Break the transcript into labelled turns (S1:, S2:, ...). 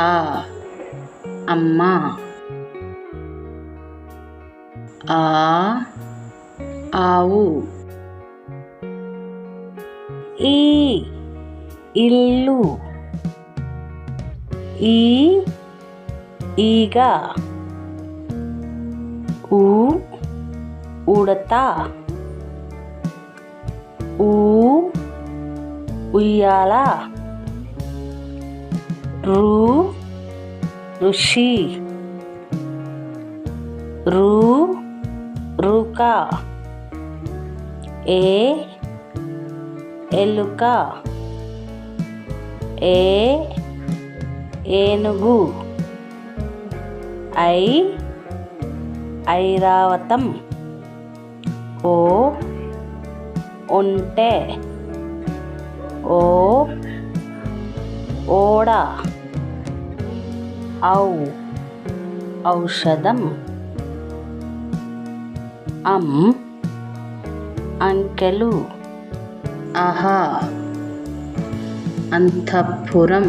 S1: ఆ అమ్మ. ఆ ఆవు. ఈ ఇల్లు. ఈ ఈగ. ఊ ఉడత. ఊ ఉయ్యాల. రు ఋషి రు రుక. ఏ ఎలుక. ఏ ఏనుగు. ఐ ఐరావతం. ఓ ఉంటే ఓ ఓడ. ఔ ఔషధం. అం అంకెలు. అహా అంతఃపురం.